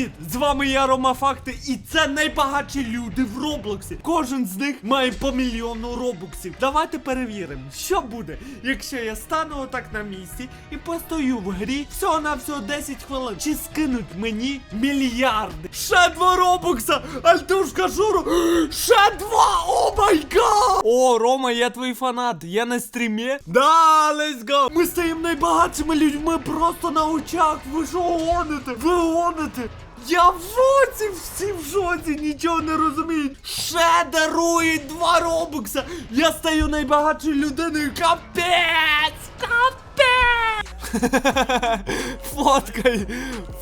Привіт! З вами я Рома Факти, і це найбагатші люди в Роблоксі. Кожен з них має по мільйону робоксів. Давайте перевіримо, що буде, якщо я стану отак на місці і постою в грі всього на всього 10 хвилин. Чи скинуть мені мільярди? Ще два робокса! Альтушка Журу! Ще два! О май гад! О, Рома, я твій фанат. Я на стрімі. Да, let's go! Ми стаємо найбагатшими людьми просто на очах. Ви що гоните? Ви гоните? Я в жоці, всі в жоці, нічого не розуміють. Ще дарують два робокса. Я стаю найбагатшою людиною. Капець! Капець! Фоткай,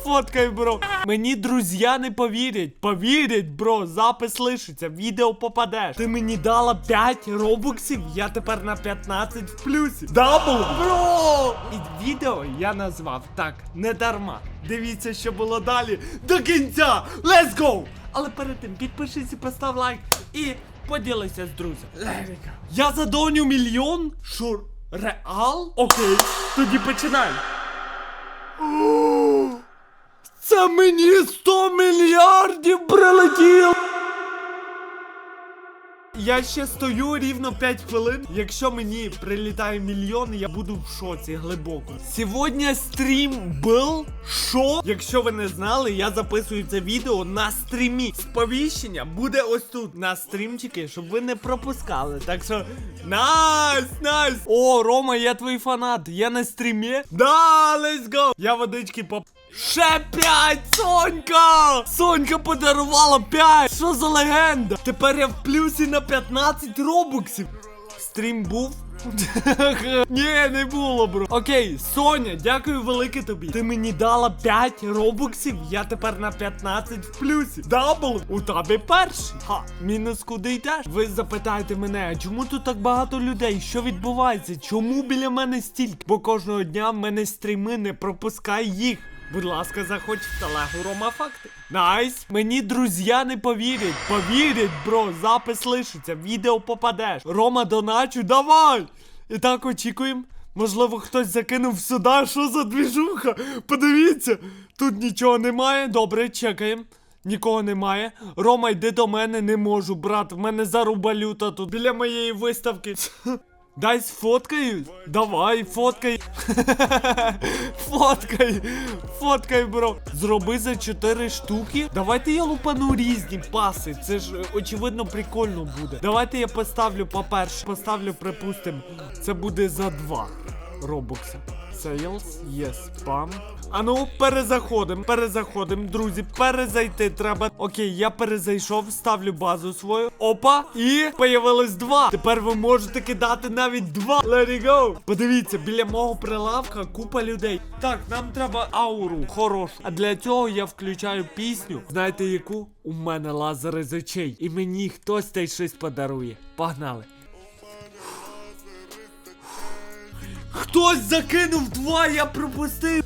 фоткай, бро. Мені друзі не повірять. Повірять, бро, запис лишиться, відео попадеш. Ти мені дала 5 робоксів, я тепер на 15 в плюсі. Дабл, бро! І відео я назвав так, не дарма. Дивіться, що було далі. До кінця! Let's go! Але перед тим підпишись і постав лайк і поділися з друзями. Я задоню мільйон? Що? Реал? Окей, тоді починай. Це мені 100 мільярдів прилетіло! Я ще стою рівно 5 хвилин. Якщо мені прилітає мільйон, я буду в шоці глибоко. Сьогодні стрім був шо? Якщо ви не знали, я записую це відео на стрімі. Сповіщення буде ось тут на стрімчики, щоб ви не пропускали. Так що найс, найс! О, Рома, я твій фанат. Я на стрімі. Да, let's go! Я водички поп. Ще п'ять, Сонька! Сонька подарувала п'ять! Що за легенда? Тепер я в плюсі на 15 робоксів. Стрім був? Ні, не було, бро. Окей, Соня, дякую велике тобі. Ти мені дала 5 робоксів, я тепер на 15 в плюсі. Дабл, у тебе перший. Ха, мінус куди йдеш? Ви запитаєте мене, а чому тут так багато людей? Що відбувається? Чому біля мене стільки? Бо кожного дня в мене стріми не пропускай їх. Будь ласка, заходь в телегу Рома Факти. Найс! Мені друзі не повірять. Повірять, бро, запис лишиться, відео попадеш. Рома доначу, давай! І так очікуємо. Можливо, хтось закинув сюди, що за двіжуха? Подивіться, тут нічого немає. Добре, чекаємо. Нікого немає. Рома, йди до мене, не можу, брат. В мене зарубалюта тут біля моєї виставки. Дай сфоткаю? Давай, фоткай. фоткай. Фоткай, бро. Зроби за 4 штуки. Давайте я лупану різні паси. Це ж е, очевидно прикольно буде. Давайте я поставлю, по-перше, поставлю, припустимо, це буде за 2 робокса. Sales, yes, спам. А ну, перезаходим, перезаходим, друзі, перезайти треба. Окей, я перезайшов, ставлю базу свою. Опа, і появилось два. Тепер ви можете кидати навіть два. Let it go. Подивіться, біля мого прилавка купа людей. Так, нам треба ауру, хорошу. А для цього я включаю пісню. Знаєте яку? У мене лазери з очей. І мені хтось та й щось подарує. Погнали. Хтось закинув два, я пропустив.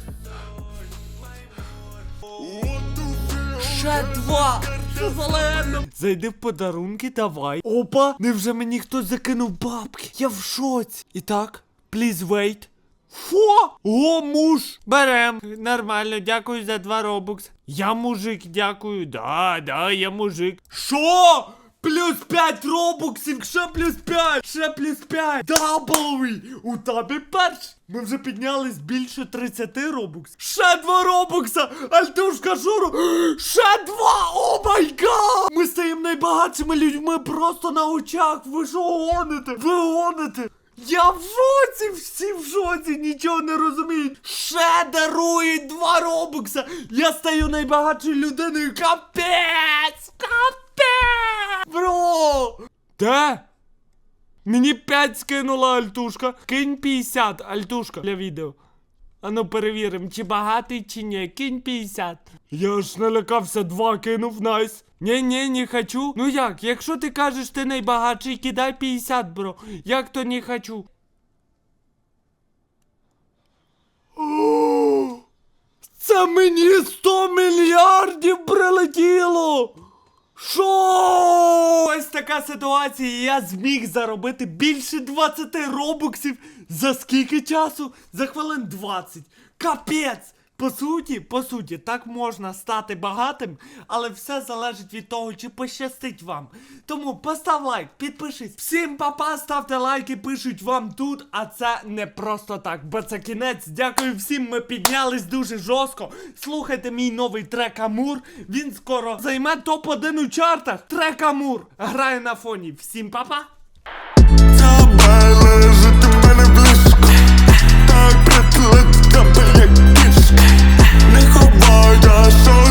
Ще два! За? Зайди в подарунки, давай. Опа! Невже мені хтось закинув бабки? Я в шоці. І так, please wait. Фо! О, муж! Берем. Нормально, дякую за два робокс. Я мужик, дякую. Да, да, я мужик. Що? Плюс 5 робоксів, ще плюс 5, ще плюс 5. Дабловий! У тебе перший. Ми вже піднялись більше 30 робокс. Ще два робокса! Альтушка Журу! Ще два! О май гад! Ми стаємо найбагатшими людьми просто на очах. Ви що гоните? Ви гоните? Я в шоці, всі в шоці, нічого не розуміють. Ще дарують два робокса. Я стаю найбагатшою людиною. Капець! Капець! Бро! Де? Мені 5 скинула альтушка. Кинь 50, альтушка для відео. Ану перевіримо, чи багатий, чи ні. Кинь 50. Я ж налякався, два кинув, найс. Ні, ні, не хочу. Ну як, якщо ти кажеш, ти найбагатший, кидай 50, бро. Як то не хочу. Це мені 100 мільярдів прилетіло! Що? Така ситуація. Я зміг заробити більше 20 робоксів за скільки часу? За хвилин 20. Капець! По суті, по суті, так можна стати багатим, але все залежить від того, чи пощастить вам. Тому постав лайк, підпишись. Всім папа, ставте лайки, пишуть вам тут, а це не просто так, бо це кінець. Дякую всім, ми піднялись дуже жорстко. Слухайте мій новий трек Амур. Він скоро займе топ-1 у чартах. Трек Амур грає на фоні. Всім папа. Лежати в мене близько Так притлить тебе як кішка Не ховай, я що